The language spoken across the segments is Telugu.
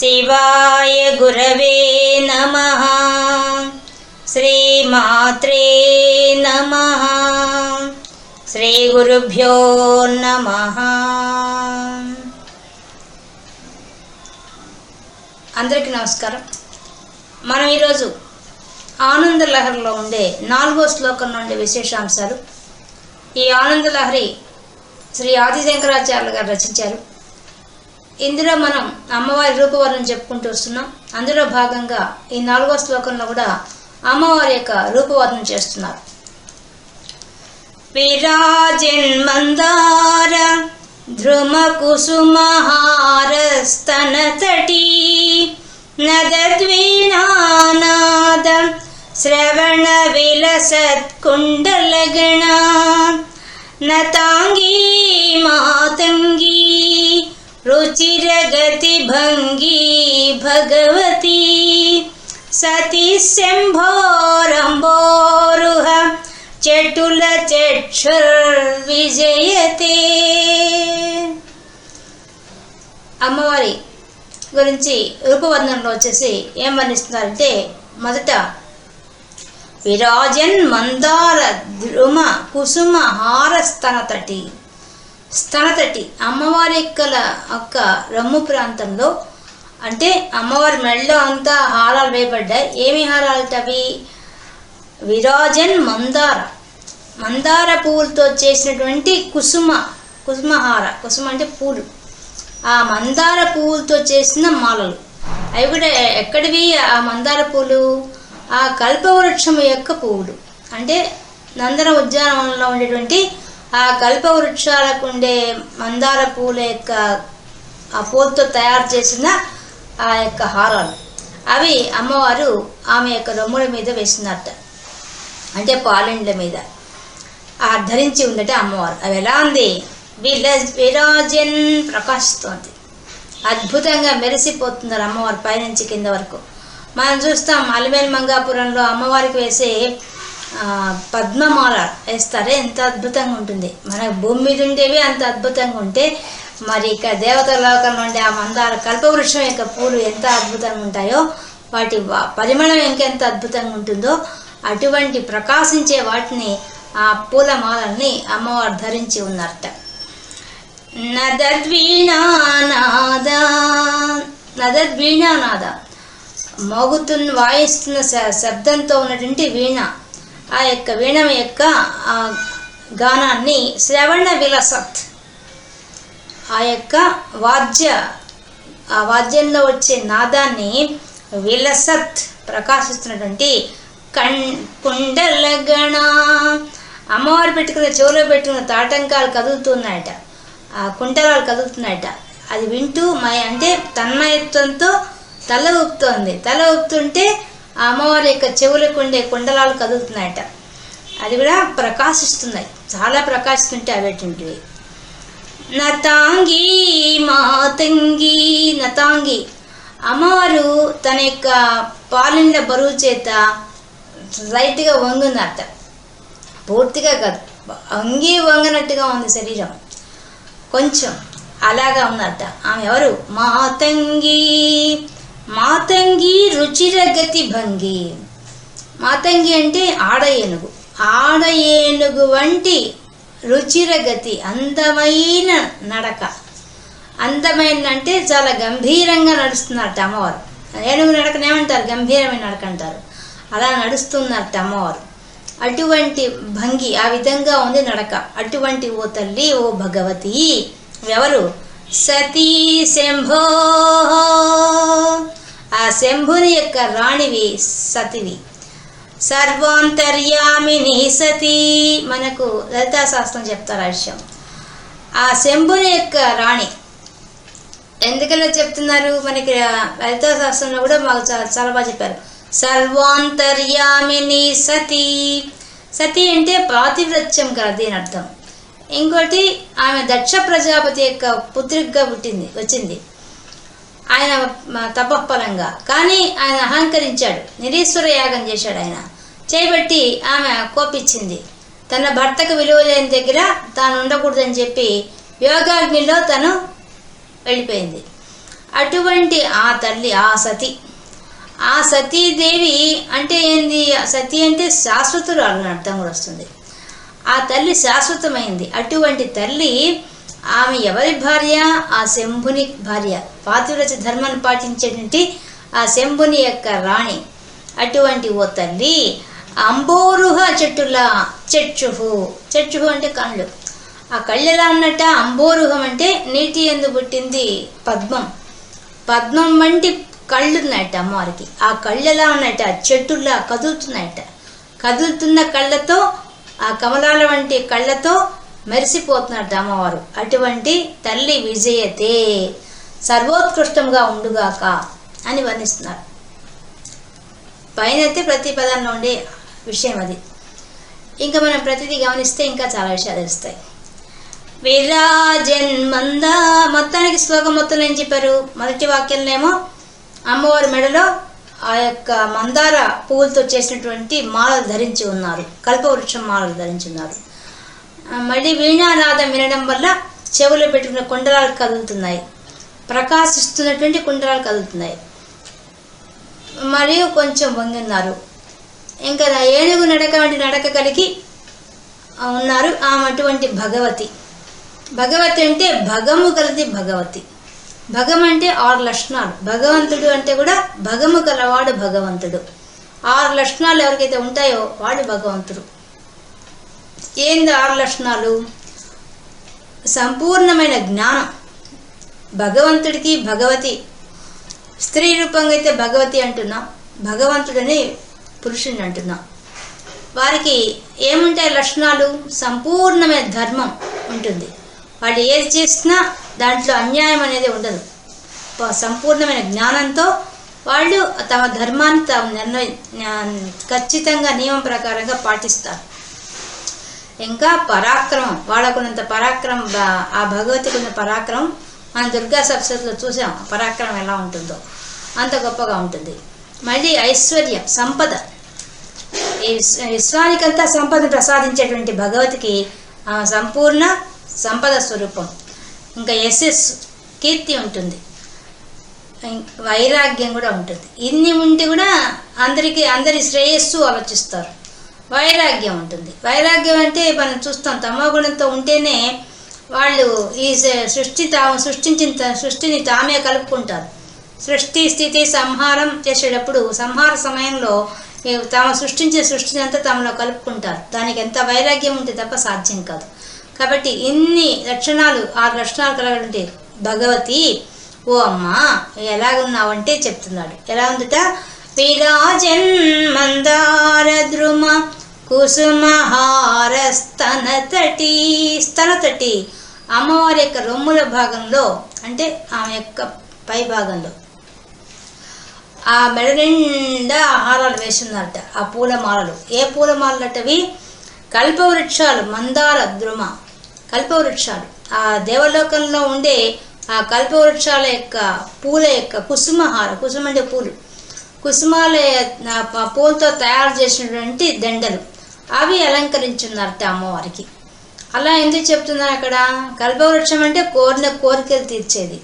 శివాయ గురవే నమ శ్రీమాత్రే నమ శ్రీ గురుభ్యో నమ అందరికీ నమస్కారం. మనం ఈరోజు ఆనంద లహరిలో ఉండే నాలుగో శ్లోకం నుండి విశేషాంశాలు. ఈ ఆనంద లహరి శ్రీ ఆదిశంకరాచార్యులు గారు రచించారు. ఇందులో మనం అమ్మవారి రూపవర్ణం చెప్పుకుంటూ వస్తున్నాం. అందులో భాగంగా ఈ నాలుగో శ్లోకంలో కూడా అమ్మవారి యొక్క రూపవర్ణం చేస్తున్నారు. విరాజన్మందార ధ్రుమ కుసుమహార స్తన శ్రవణ విలసత్కుండలగణ నతాంగీ మాతంగీ రుచిరగతి భంగీ భగవతి సతి శంభోరంబోరుహ చటుల విజయతే అమ్మవారి గురించి రూపవర్ణంలో వచ్చేసి ఏం వర్ణిస్తున్నారంటే మొదట విరాజన్ మందార ద్రుమ కుసుమ హారస్తన తటి స్థలతటి అమ్మవారి యొక్క యొక్క రమ్ము ప్రాంతంలో అంటే అమ్మవారి మెడలో అంతా హారాలు వేయబడ్డాయి. ఏమి హారాలటవి అవి విరాజన్ మందార. మందార పువ్వులతో చేసినటువంటి కుసుమ కుసుమహార. కుసుమ అంటే పూలు. ఆ మందార పువ్వులతో చేసిన మాలలు. అవి కూడా ఎక్కడివి? ఆ మందార పూలు? ఆ కల్పవృక్షం యొక్క పువ్వులు. అంటే నందన ఉద్యానవనంలో ఉండేటువంటి ఆ కల్పవృక్షాలకు ఉండే మందార పూల యొక్క ఆ పూలతో తయారు చేసిన ఆ యొక్క హారాలు. అవి అమ్మవారు ఆమె యొక్క రొమ్ముల మీద వేసినట్ట. అంటే పాలెండ్ల మీద. ఆ ధరించి ఉందట అమ్మవారు. అవి ఎలా ఉంది? విల విరాజన్ ప్రకాశిస్తోంది. అద్భుతంగా మెరిసిపోతున్నారు అమ్మవారు పైనుంచి కింద వరకు. మనం చూస్తాం అలిమేల్ మంగాపురంలో అమ్మవారికి వేసే పద్మమాల వేస్తారే ఎంత అద్భుతంగా ఉంటుంది. మన భూమి మీద ఉండేవి అంత అద్భుతంగా ఉంటే మరి ఇక దేవతలోకం నుండి ఉండే ఆ మందార కల్పవృక్షం యొక్క పూలు ఎంత అద్భుతంగా ఉంటాయో వాటి వా- పరిమళం ఇంకెంత అద్భుతంగా ఉంటుందో అటువంటి ప్రకాశించే వాటిని ఆ పూలమాలని అమ్మవారు ధరించి ఉన్నారట. నదద్వీణానాద నదద్వీణానాద. మోగుతున్న వాయిస్తున్న శ- శబ్దంతో ఉన్నటువంటి వీణ. ఆ యొక్క వీణం యొక్క ఆ గానాన్ని శ్రవణ విలసత్. ఆ యొక్క వాద్య ఆ వాద్యంలో వచ్చే నాదాన్ని విలసత్ ప్రకాశిస్తున్నటువంటి కణ్ కుండల గణ. అమ్మవారు పెట్టుకున్న చెవులో పెట్టుకున్న తాటంకాలు కదులుతున్నాయట. ఆ కుంటలాలు కదులుతున్నాయట. అది వింటూ మై అంటే తన్మయత్వంతో తల ఊపుతోంది. తల ఊపుతుంటే ఆ అమ్మవారి యొక్క చెవులకు ఉండే కుండలాలు కదులుతున్నాయట. అది కూడా ప్రకాశిస్తున్నాయి. చాలా ప్రకాశిస్తుంటే అవేటివి నతాంగి మాతంగి నతాంగి. అమ్మవారు తన యొక్క పాలిండ బరువు చేత లైట్గా వంగుందట పూర్తిగా కాదు. వంగి వంగనట్టుగా ఉంది శరీరం. కొంచెం అలాగా ఉందట. ఆమె ఎవరు? మాతంగి. మాతంగి రుచిరగతి భంగి. మాతంగి అంటే ఆడ ఏనుగు. ఆడ ఏనుగు వంటి రుచిరగతి అందమైన నడక. అందమైన అంటే చాలా గంభీరంగా నడుస్తున్నారు అమ్మవారు ఏనుగు నడకనేమంటారు గంభీరమైన నడక అంటారు. అలా నడుస్తున్నారు అమ్మవారు అటువంటి భంగి ఆ విధంగా ఉంది నడక. అటువంటి ఓ తల్లి ఓ భగవతి. ఎవరు? సతీ శంభో. ఆ శంభుని యొక్క రాణివి సతివి. సర్వాంతర్యామిని సతీ మనకు లలితాశాస్త్రం చెప్తారు ఆ విషయం. ఆ శంభుని యొక్క రాణి. ఎందుకలా చెప్తున్నారు? మనకి లలితాశాస్త్రంలో కూడా మాకు చాలా చాలా బాగా చెప్పారు. సర్వాంతర్యామిని సతీ. సతీ అంటే పాతివ్రత్యం కదా దీని అర్థం. ఇంకోటి ఆమె దక్ష ప్రజాపతి యొక్క పుత్రికగా పుట్టింది వచ్చింది. ఆయన తపఃపరంగా. కానీ ఆయన అహంకరించాడు. నిరీశ్వర యాగం చేశాడు ఆయన. చేయబట్టి ఆమె కోపించింది తన భర్తకు విలువ లేని దగ్గర తాను ఉండకూడదని చెప్పి యోగాగ్నిలో తను వెళ్ళిపోయింది. అటువంటి ఆ తల్లి ఆ సతి. ఆ సతీదేవి అంటే ఏంది? సతి అంటే శాశ్వతురాలు అని అర్థం కూడా వస్తుంది. ఆ తల్లి శాశ్వతమైంది. అటువంటి తల్లి ఆమె ఎవరి భార్య? ఆ శంభుని భార్య. పాతివ్రత ధర్మాన్ని పాటించేటువంటి ఆ శంభుని యొక్క రాణి. అటువంటి ఓ తల్లి అంబోరుహ చెట్టులా చెచ్చుహు చెచ్చుహు అంటే కళ్ళు. ఆ కళ్ళు ఎలా ఉన్నట్ట అంబోరుహం అంటే నీటి ఎందు పుట్టింది పద్మం. పద్మం వంటి కళ్ళు ఉన్నాయట అమ్మవారికి. ఆ కళ్ళు ఎలా ఉన్నాయట చెట్టులా కదులుతున్నాయట కదులుతున్న కళ్ళతో ఆ కమలాల వంటి కళ్ళతో మెరిసిపోతున్నారు అమ్మవారు అటువంటి తల్లి విజయతే సర్వోత్కృష్టంగా ఉండుగాక అని వర్ణిస్తున్నారు. పైన అయితే ప్రతి పదంలో ఉండే విషయం అది. ఇంకా మనం ప్రతిదీ గమనిస్తే ఇంకా చాలా విషయాలు తెలుస్తాయి. విరాజన్మంద మొత్తానికి శ్లోకం మొత్తం ఏం చెప్పారు? మొదటి వాక్యంలోనేమో అమ్మవారి మెడలో ఆ యొక్క మందార పువ్వులతో చేసినటువంటి మాలలు ధరించి ఉన్నారు. కల్పవృక్షం మాలలు ధరించి ఉన్నారు. మళ్ళీ వీణానాదం వినడం వల్ల చెవులో పెట్టుకున్న కుండలాలు కదులుతున్నాయి. ప్రకాశిస్తున్నటువంటి కుండలాలు కదులుతున్నాయి. మరియు కొంచెం వంగిన్నారు. ఇంకా ఏనుగు నడక వంటి నడక కలిగి ఉన్నారు ఆమె అటువంటి భగవతి. భగవతి అంటే భగము కలిది భగవతి. భగం అంటే ఆరు లక్షణాలు. భగవంతుడు అంటే కూడా భగము కలవాడు భగవంతుడు. ఆరు లక్షణాలు ఎవరికైతే ఉంటాయో వాడు భగవంతుడు. ఏంది ఆరు లక్షణాలు? సంపూర్ణమైన జ్ఞానం. భగవంతుడికి భగవతి. స్త్రీ రూపంగా అయితే భగవతి అంటున్నాం. భగవంతుడని పురుషుని అంటున్నాం. వారికి ఏముంటాయి లక్షణాలు? సంపూర్ణమైన ధర్మం ఉంటుంది. వాళ్ళు ఏది చేసినా దాంట్లో అన్యాయం అనేది ఉండదు. సంపూర్ణమైన జ్ఞానంతో వాళ్ళు తమ ధర్మాన్ని తాము నిర్ణయ ఖచ్చితంగా నియమం ప్రకారంగా పాటిస్తారు. ఇంకా పరాక్రమం వాళ్ళకున్నంత పరాక్రమం ఆ భగవతికి ఉన్న పరాక్రమం మన దుర్గా సప్సతిలో చూసాం ఆ పరాక్రమం ఎలా ఉంటుందో. అంత గొప్పగా ఉంటుంది. మళ్ళీ ఐశ్వర్యం సంపద. ఈ విశ్వానికంతా సంపద ప్రసాదించేటువంటి భగవతికి సంపూర్ణ సంపద స్వరూపం. ఇంకా యశస్సు కీర్తి ఉంటుంది. వైరాగ్యం కూడా ఉంటుంది. ఇన్ని ఉంటే కూడా అందరికీ అందరి శ్రేయస్సు ఆలోచిస్తారు. వైరాగ్యం ఉంటుంది. వైరాగ్యం అంటే మనం చూస్తాం తమోగుణంతో ఉంటేనే వాళ్ళు ఈ స- సృష్టి తాము సృష్టించిన సృష్టిని తామే కలుపుకుంటారు. సృష్టి స్థితి సంహారం చేసేటప్పుడు సంహార సమయంలో తాము సృష్టించే సృష్టిని అంతా తమలో కలుపుకుంటారు. దానికి ఎంత వైరాగ్యం ఉంటే తప్ప సాధ్యం కాదు. కాబట్టి ఇన్ని లక్షణాలు ఆరు లక్షణాలు కలగడంటే భగవతి ఓ అమ్మ ఎలాగున్నావంటే చెప్తున్నాడు. ఎలా ఉందట? విరాజన్ మందార ద్రుమ కుసుమహార స్తన తటి స్తన తటి అమ్మవారి యొక్క రొమ్ముల భాగంలో అంటే ఆమె యొక్క పై భాగంలో. ఆ మెడ నిండా ఆహారాలు వేస్తున్నారట ఆ పూలమాలలు. ఏ పూలమాలలు అటవి కల్పవృక్షాలు మందార ద్రుమ. కల్పవృక్షాలు. ఆ దేవలోకంలో ఉండే ఆ కల్పవృక్షాల యొక్క పూల యొక్క కుసుమహార కుసుమ అంటే పూలు. కుసుమాల ప- పూలతో తయారు చేసినటువంటి దండలు. అవి అలంకరించున్నారట అమ్మవారికి. అలా ఎందుకు చెప్తున్నారు అక్కడ? కల్పవృక్షం అంటే కోరిన కోరికలు తీర్చేది.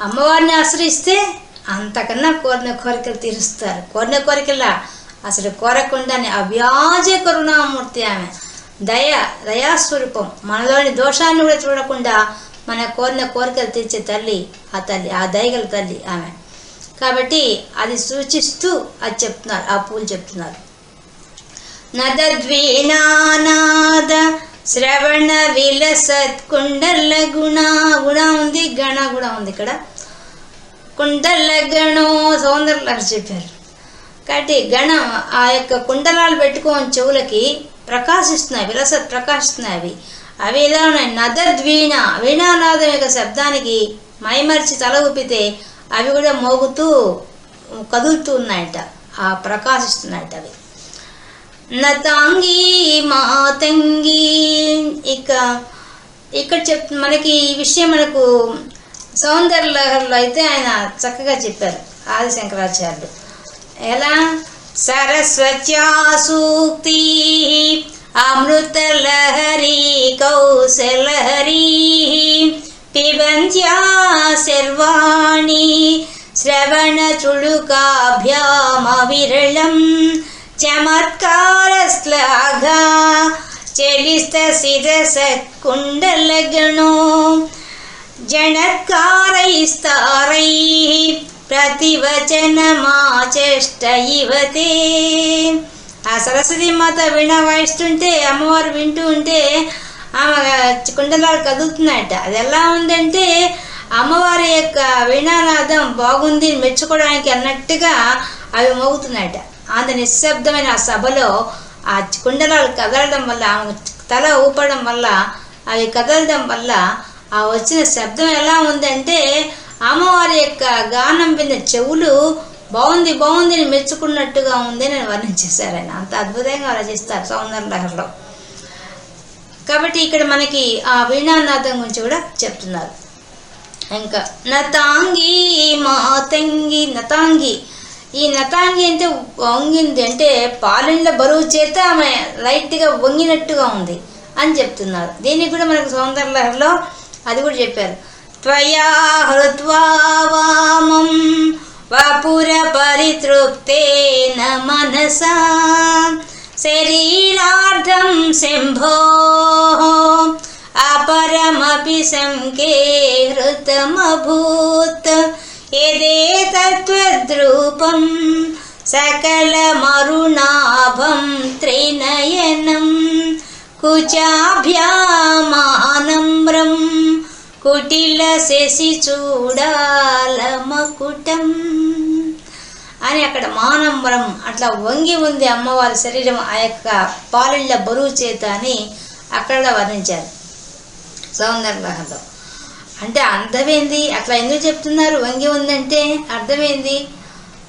అమ్మవారిని ఆశ్రయిస్తే అంతకన్నా కోరిన కోరికలు తీరుస్తారు. కోరిన కోరికలా అసలు కోరకుండానే అవ్యాజ కరుణామూర్తి ఆమె. దయ దయాస్వరూపం. మనలోని దోషాన్ని కూడా చూడకుండా మన కోరిన కోరికలు తీర్చే తల్లి ఆ తల్లి ఆ దయగల తల్లి ఆమె. కాబట్టి అది సూచిస్తూ అది చెప్తున్నారు ఆ పూలు చెప్తున్నారు. నదద్వీణానాద శ్రవణ విలసత్ కుండల గుణ గుణ ఉంది గణ కూడా ఉంది ఇక్కడ కుండల గణో సౌందర్యాలు చెప్పారు. కాబట్టి గణం ఆ యొక్క కుండలాలు పెట్టుకోని చెవులకి ప్రకాశిస్తున్నాయి విలసత్ ప్రకాశిస్తున్నాయి అవి. అవి ఎలా ఉన్నాయి? నదద్వీణ. వీణానాదం యొక్క శబ్దానికి మైమరిచి తల ఊపితే అవి కూడా మోగుతూ కదులుతూ ఉన్నాయట. ఆ ప్రకాశిస్తున్నాయట అవి. నతాంగి మాతంగి. ఇక ఇక్కడ చెప్ మనకి ఈ విషయం మనకు సౌందర్య లహర్లో అయితే ఆయన చక్కగా చెప్పారు ఆది శంకరాచార్యులు ఎలా? సరస్వత్యా సూక్తి అమృత లహరి కౌశలహరి పిబంత్యా శర్వాణి శ్రవణ చుడుకాభ్యామవిరళం చమత్కారశ్లాఘా శిరస శిరసత్కుండలగణో జనత్కారైస్తారైः ప్రతివచనమాచేష్ట ఇవతే. ఆ సరస్వతి మాత వీణ వాయిస్తుంటే అమ్మవారు వింటూ ఉంటే ఆమె కుండలాలు కదులుతున్నాయట అది ఎలా ఉందంటే అమ్మవారి యొక్క వీణానాదం బాగుంది మెచ్చుకోవడానికి అన్నట్టుగా అవి మోగుతున్నట్ట అంత నిశ్శబ్దమైన ఆ సభలో ఆ కుండలాలు కదలడం వల్ల ఆమె తల ఊపడం వల్ల అవి కదలడం వల్ల ఆ వచ్చిన శబ్దం ఎలా ఉందంటే అమ్మవారి యొక్క గానం విన్న చెవులు బాగుంది బాగుంది అని మెచ్చుకున్నట్టుగా ఉంది నేను వర్ణించేశారు ఆయన. అంత అద్భుతంగా రచిస్తారు సౌందర్య లహరిలో. కాబట్టి ఇక్కడ మనకి ఆ వీణానాథం గురించి కూడా చెప్తున్నారు. ఇంకా నతాంగి మాతంగి నతాంగి ఈ నతాంగి అంటే వంగింది అంటే పాలెండ్ల బరువు చేత ఆమె లైట్గా వంగినట్టుగా ఉంది అని చెప్తున్నారు. దీనికి కూడా మనకు సౌందర్యలహరిలో అది కూడా చెప్పారు. త్వయా హృత్వామం వపుర పరితృప్తేన మనసా శరీరార్థం శంభో అపరమపి సంకే హృతమభూత్ యదేతత్వద్రూపం సకలమరుణాభం త్రినయనం కుచాభ్యామానమ్రం కుటిల శశి చూడాలమకుటం అని అక్కడ మానమ్రం అట్లా వంగి ఉంది అమ్మవారి శరీరం ఆ యొక్క పాలిళ్ళ బరువు చేత అని అక్కడ వర్ణించారు. సౌందర్యలహంలో అంటే అర్థమేంది? అట్లా ఎందుకు చెప్తున్నారు? వంగి ఉందంటే అర్థమేంది?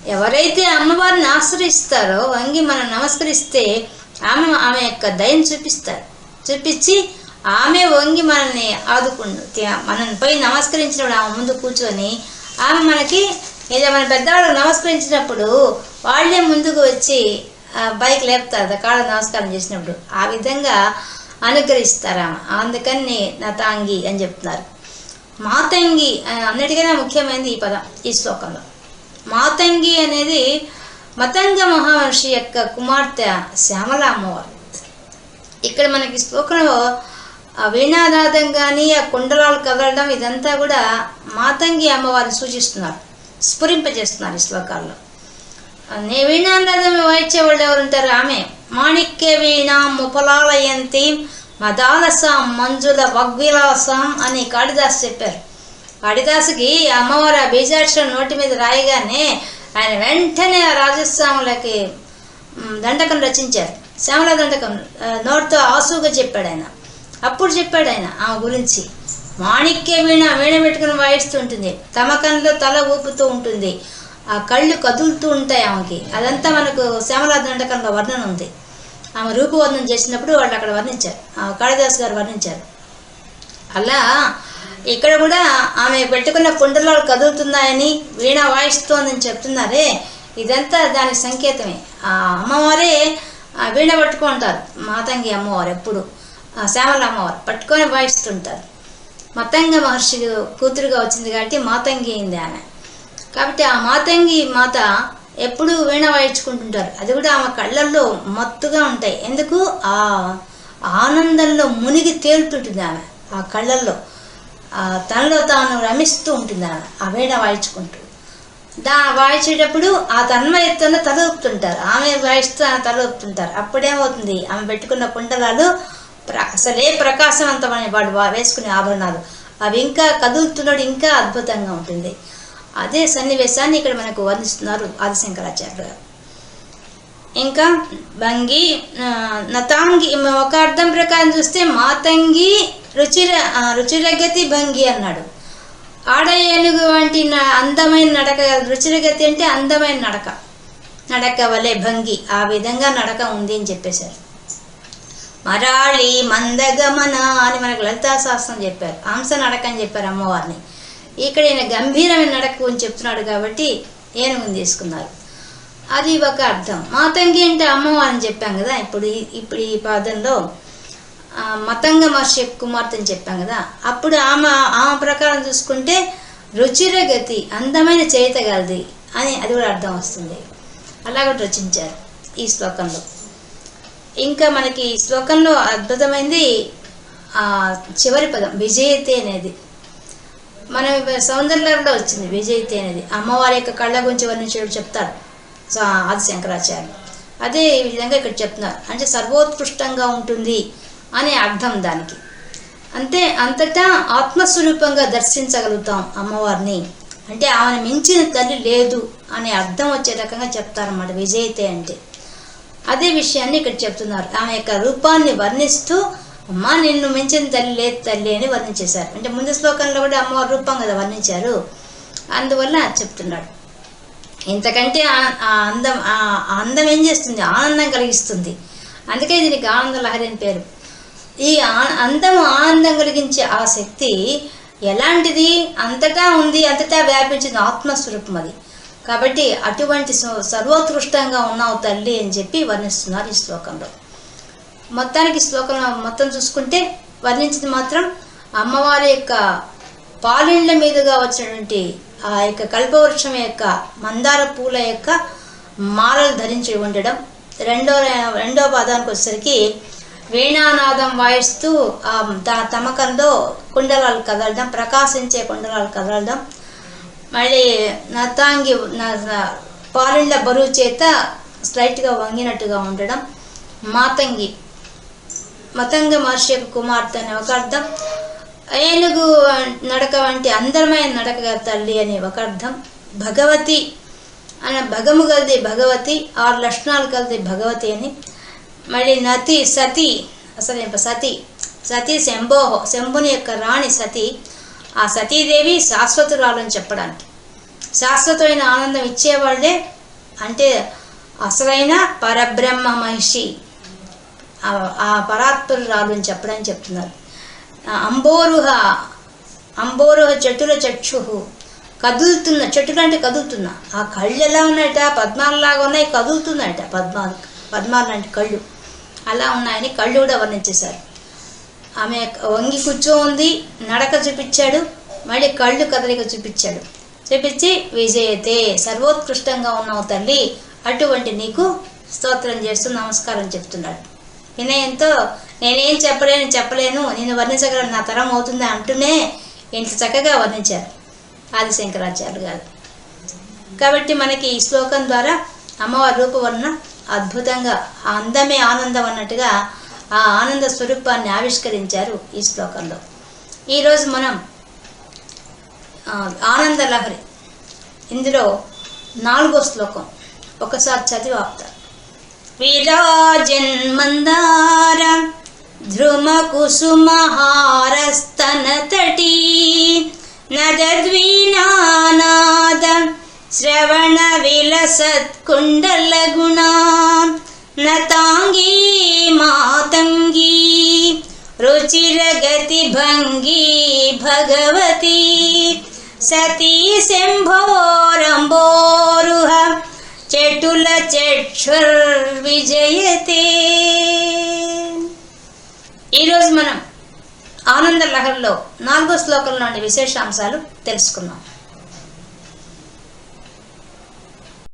ఎవరైతే అమ్మవారిని ఆశ్రయిస్తారో వంగి మనం నమస్కరిస్తే ఆమె ఆమె యొక్క దయను చూపిస్తారు. చూపించి ఆమె వంగి మనల్ని ఆదుకుండు. మనం పై నమస్కరించినప్పుడు ఆమె ముందు కూర్చొని ఆమె మనకి ఏదో మన పెద్దవాళ్ళకి నమస్కరించినప్పుడు వాళ్ళే ముందుకు వచ్చి బైక్ లేపుతారు. కాళ్ళ నమస్కారం చేసినప్పుడు. ఆ విధంగా అనుగ్రహిస్తారు ఆమె. అందుకని నతాంగి అని చెప్తున్నారు. మాతంగి అన్నిటికైనా ముఖ్యమైనది ఈ పదం ఈ శ్లోకంలో. మాతంగి అనేది మతంగ మహర్షి యొక్క కుమార్తె శ్యామల అమ్మవారు. ఇక్కడ మనకి శ్లోకంలో ఆ వీణానాదం కానీ ఆ కుండలాలు కదలడం ఇదంతా కూడా మాతంగి అమ్మవారిని సూచిస్తున్నారు స్ఫురింపజేస్తున్నారు ఈ శ్లోకాల్లో. నే వీణానాదం వాయించే వాళ్ళు ఎవరు ఉంటారు ఆమె. మాణిక్య వీణ ముపలాలయంతి మదాలసం మంజుల వగ్విలాసం అని కాళిదాస్ చెప్పారు. కాళిదాసుకి అమ్మవారు ఆ బీజాక్షరం నోటి మీద రాయగానే ఆయన వెంటనే ఆ రాజస్వాములకి దండకం రచించారు. శ్యామల దండకం నోటితో ఆసుగా చెప్పాడు ఆయన. అప్పుడు చెప్పాడు ఆయన ఆమె గురించి. మాణిక్య వీణ వీణ పెట్టుకుని వాయిస్తూ ఉంటుంది. తమకంలో తల ఊపుతూ ఉంటుంది. ఆ కళ్ళు కదులుతూ ఉంటాయి ఆమెకి. అదంతా మనకు శ్యామల దండకంలో వర్ణన ఉంది. ఆమె రూపవర్ణం చేసినప్పుడు వాళ్ళు అక్కడ వర్ణించారు. కాళిదాస్ గారు వర్ణించారు. అలా ఇక్కడ కూడా ఆమె పెట్టుకున్న కుండలో కదులుతున్నాయని వీణ వాయిస్తోందని చెప్తున్నారే ఇదంతా దానికి సంకేతమే. ఆ అమ్మవారే వీణ పట్టుకుంటారు. మాతంగి అమ్మవారు ఎప్పుడు. ఆ శ్యామల అమ్మవారు పట్టుకొని వాయిస్తుంటారు. మతంగ మహర్షి కూతురుగా వచ్చింది కాబట్టి మాతంగి అయింది ఆమె. కాబట్టి ఆ మాతంగి మాత ఎప్పుడు వీణ వాయించుకుంటుంటారు. అది కూడా ఆమె కళ్ళల్లో మత్తుగా ఉంటాయి. ఎందుకు? ఆ ఆనందంలో మునిగి తేలుతుంటుంది ఆమె. ఆ కళ్ళల్లో. ఆ తనలో తాను రమిస్తూ ఉంటుంది ఆమె. ఆ వీణ వాయించుకుంటూ. దా వాయించేటప్పుడు ఆ తన్మయత్వంలో తలూపుతుంటారు ఆమె వాయిస్తూ ఆమె తలూపుతుంటారు అప్పుడేమవుతుంది? ఆమె పెట్టుకున్న కుండలాలు అసలే ప్రకాశవంతమైన వాడు వేసుకునే ఆభరణాలు. అవి ఇంకా కదులుతున్నాడు ఇంకా అద్భుతంగా ఉంటుంది. అదే సన్నివేశాన్ని ఇక్కడ మనకు వర్ణిస్తున్నారు ఆదిశంకరాచార్యులు గారు. ఇంకా భంగి నతాంగి ఒక అర్థం ప్రకారం చూస్తే మాతంగి రుచిర రుచిరగతి భంగి అన్నాడు. ఆడ ఏనుగు వంటి న- అందమైన నడక రుచిరగతి అంటే అందమైన నడక. నడక వలె భంగి ఆ విధంగా నడక ఉంది అని చెప్పేశారు. మరాళి మందగమన అని మనకు లలితా శాస్త్రం చెప్పారు. హంస నడక అని చెప్పారు అమ్మవారిని. ఇక్కడ ఈయన గంభీరమైన నడక గురించి చెప్తున్నాడు కాబట్టి ఏనుగుని తీసుకున్నారు అది ఒక అర్థం. మాతంగి అంటే అమ్మవారు అని చెప్పాం కదా ఇప్పుడు ఈ- ఇప్పుడు ఈ పాదంలో మతంగ మహర్షి కుమార్తె అని చెప్పాం కదా అప్పుడు ఆమె ఆమె ప్రకారం చూసుకుంటే రుచిర గతి అందమైన చేత గలది అని అది కూడా అర్థం వస్తుంది. అలా కూడా రచించారు ఈ శ్లోకంలో. ఇంకా మనకి ఈ శ్లోకంలో అద్భుతమైనది చివరి పదం విజయతే అనేది. మన సౌందర్యంలో వచ్చింది విజయితే అనేది అమ్మవారి యొక్క కళ్ళ గురించి వర్ణించడం చెప్తారు? సో ఆది శంకరాచార్యులు. అదే ఈ విధంగా ఇక్కడ చెప్తున్నారు. అంటే సర్వోత్కృష్టంగా ఉంటుంది అనే అర్థం దానికి. అంతే అంతటా ఆత్మస్వరూపంగా దర్శించగలుగుతాం అమ్మవారిని. అంటే ఆమెను మించిన తల్లి లేదు అనే అర్థం వచ్చే రకంగా చెప్తారన్నమాట విజయతే అంటే. అదే విషయాన్ని ఇక్కడ చెప్తున్నారు. ఆమె యొక్క రూపాన్ని వర్ణిస్తూ అమ్మా నిన్ను మించిన తల్లి లేదు తల్లి అని వర్ణించేశారు. అంటే ముందు శ్లోకంలో కూడా అమ్మవారి రూపం కదా వర్ణించారు. అందువల్ల చెప్తున్నాడు. ఇంతకంటే ఆ- అందం ఆ అందం ఏం చేస్తుంది? ఆనందం కలిగిస్తుంది. అందుకే దీనికి ఆనంద లహరి అని పేరు. ఈ అందము అందం ఆనందం కలిగించే ఆ శక్తి ఎలాంటిది? అంతటా ఉంది అంతటా వ్యాపించిన ఆత్మస్వరూపం అది. కాబట్టి అటువంటి సర్వోత్కృష్టంగా ఉన్నావు తల్లి అని చెప్పి వర్ణిస్తున్నారు ఈ శ్లోకంలో. మొత్తానికి శ్లోకంలో మొత్తం చూసుకుంటే వర్ణించింది మాత్రం అమ్మవారి యొక్క పాలిండ్ల మీదుగా వచ్చినటువంటి ఆ యొక్క కల్పవృక్షం యొక్క మందార పూల యొక్క మాలలు ధరించి ఉండడం. రెండో రెండో పదానికి వచ్చేసరికి వీణానాదం వాయిస్తూ ఆ తమకంలో కుండలాలు కదలడం ప్రకాశించే కుండలాలు కదలడం. మళ్ళీ నతాంగి న- పాలిండ్ల బరువు చేత స్లైట్గా వంగినట్టుగా ఉండడం. మాతంగి. మతంగ మహర్షి యొక్క కుమార్తె అనే ఒక అర్థం. ఏనుగు నడక వంటి అందమైన నడక తల్లి అనే ఒక అర్థం. భగవతి అనే భగము కలిది భగవతి ఆరు లక్షణాలు కలిది భగవతి అని. మళ్ళీ నతి సతి అసలు సతి. సతి శంభోహో శంభుని యొక్క రాణి సతి. ఆ సతీదేవి శాశ్వతురాలని చెప్పడానికి. శాశ్వతమైన ఆనందం ఇచ్చేవాళ్ళే అంటే అసలైన పరబ్రహ్మ మహిషి. ఆ- ఆ పరాత్పరురాలు అని చెప్పడానికి చెప్తున్నారు. అంబోరుహ అంబోరుహ చటుర చక్షు కదులుతున్న చెట్టులు అంటే కదులుతున్న. ఆ కళ్ళు ఎలా ఉన్నాయట? పద్మాలలాగా ఉన్నాయి కదులుతున్నాయట. పద్మాలు పద్మాలు లాంటి కళ్ళు. అలా ఉన్నాయని కళ్ళు కూడా వర్ణించేశారు. ఆమె వంగి కూర్చో ఉంది నడక చూపించాడు మళ్ళీ కళ్ళు కదలిక చూపించాడు. చూపించి విజయతే సర్వోత్కృష్టంగా ఉన్నావు తల్లి అటువంటి నీకు స్తోత్రం చేస్తూ నమస్కారం చెప్తున్నాడు. వినయంతో నేనేం చెప్పలేను చెప్పలేను నేను వర్ణించగలను నా తరం అవుతుంది అంటూనే ఇంత చక్కగా వర్ణించారు ఆదిశంకరాచార్యులు గారు. కాబట్టి మనకి ఈ శ్లోకం ద్వారా అమ్మవారి రూపవర్ణ అద్భుతంగా అందమే ఆనందం అన్నట్టుగా ఆ ఆనంద స్వరూపాన్ని ఆవిష్కరించారు ఈ శ్లోకంలో. ఈరోజు మనం ఆనంద లహరి ఇందులో నాలుగో శ్లోకం ఒకసారి చదివి ఆపుతారు विराजन्मन्दार ध्रुमकुसुमहारस्तनतटी नदद्वीनानाद श्रवणविलसत्कुण्डलगुणा नताङ्गी मातङ्गी रुचिरगतिभङ्गी भगवती सती शम्भोरम्भो చక్షుర్విజయతే ఈరోజు మనం ఆనంద లహరిలో నాలుగో శ్లోకంలోని విశేషాంశాలు తెలుసుకున్నాం